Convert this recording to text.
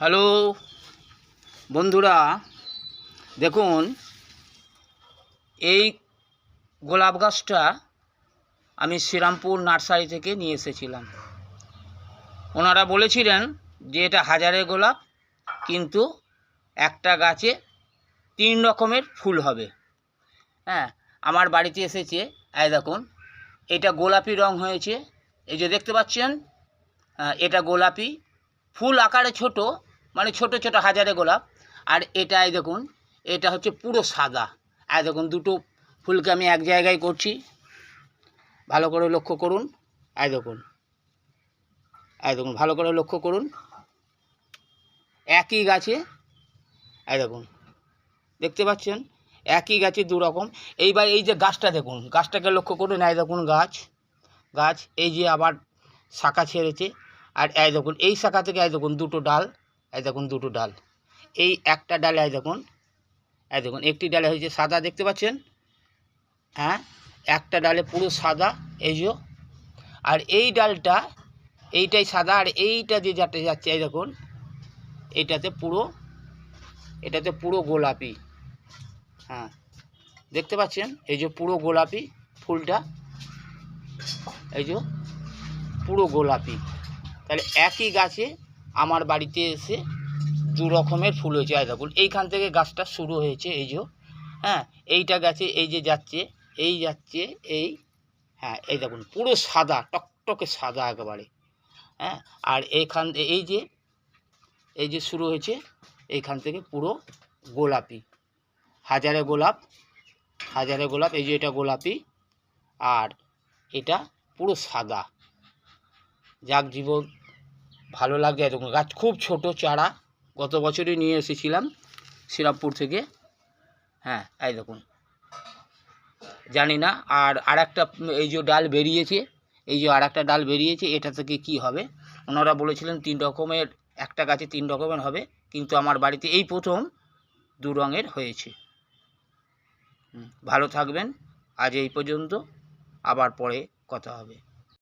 Hello বন্ধুরা দেখুন এই গোলাপ গাছটা আমি শ্রীরামপুর নার্সারি থেকে নিয়ে এসেছিলাম। ওনারা বলেছিলেন যে এটা হাজারের গোলাপ কিন্তু একটা গাছে তিন রকমের ফুল হবে। হ্যাঁ আমার বাড়িতে এসেছে এই দেখুন এটা গোলাপি রং হয়েছে। এই যে দেখতে পাচ্ছেন আহ, এটা গোলাপি। ফুল আকারে ছোট মানে ছোট ছোট হাজারে গোলাপ। আর এটা এই দেখুন, এটা হচ্ছে পুরো সাদা। আর দেখুন, দুটো ফুলকে আমি এক জায়গায় করছি। ভালো করে লক্ষ্য করুন। এই দেখুন, আর দেখুন, ভালো করে লক্ষ্য করুন। একই গাছে, আর দেখুন, দেখতে পাচ্ছেন? একই গাছে দু রকম। এইবার এই যে গাছটা দেখুন, গাছটাকে লক্ষ্য করুন। এই দেখুন গাছ গাছ এই যে আবার শাখা ছেড়েছে। আর এই দেখুন, এই শাখা থেকে এই দেখুন দুটো ডাল। এই দেখুন দুটো ডাল। এই একটা ডালে, এই দেখুন এই দেখুন, একটি ডালে হয়েছে সাদা, দেখতে পাচ্ছেন? হ্যাঁ একটা ডালে পুরো সাদা, এই যে। আর এই ডালটা, এইটাই সাদা, আর এইটা যে যাতে যাচ্ছে, এই দেখুন, এইটাতে পুরো, এটাতে পুরো গোলাপি। হ্যাঁ দেখতে পাচ্ছেন? এই যে পুরো গোলাপি ফুলটা, এই যে পুরো গোলাপি। তাহলে একই গাছে আমার বাড়িতে এসে দু রকমের ফুল হয়েছে এই ফুল। এইখান থেকে গাছটা শুরু হয়েছে, এই যে। হ্যাঁ এইটা গাছে, এই যে যাচ্ছে, এই যাচ্ছে, এই হ্যাঁ এই দেখুন, পুরো সাদা, টকটকে সাদা একেবারে। হ্যাঁ আর এইখান এই যে এই যে শুরু হয়েছে, এইখান থেকে পুরো গোলাপি। হাজারে গোলাপ হাজারে গোলাপ, এই যে এটা গোলাপি, আর এটা পুরো সাদা। যাক জীবন ভালো লাগে এরকম। গাছ খুব ছোট চারা, গত বছরই নিয়ে এসেছিলাম শ্রীরামপুর থেকে। হ্যাঁ এই দেখুন। জানি না, আর আরেকটা, এই যে ডাল বেরিয়েছে, এই যে আর একটা ডাল বেরিয়েছে, এটা থেকে কি হবে? ওনারা বলেছিলেন তিন রকমের, একটা গাছে তিন রকমের হবে, কিন্তু আমার বাড়িতে এই প্রথম দু রঙের হয়েছে। ভালো থাকবেন। আজ এই পর্যন্ত, আবার পরে কথা হবে।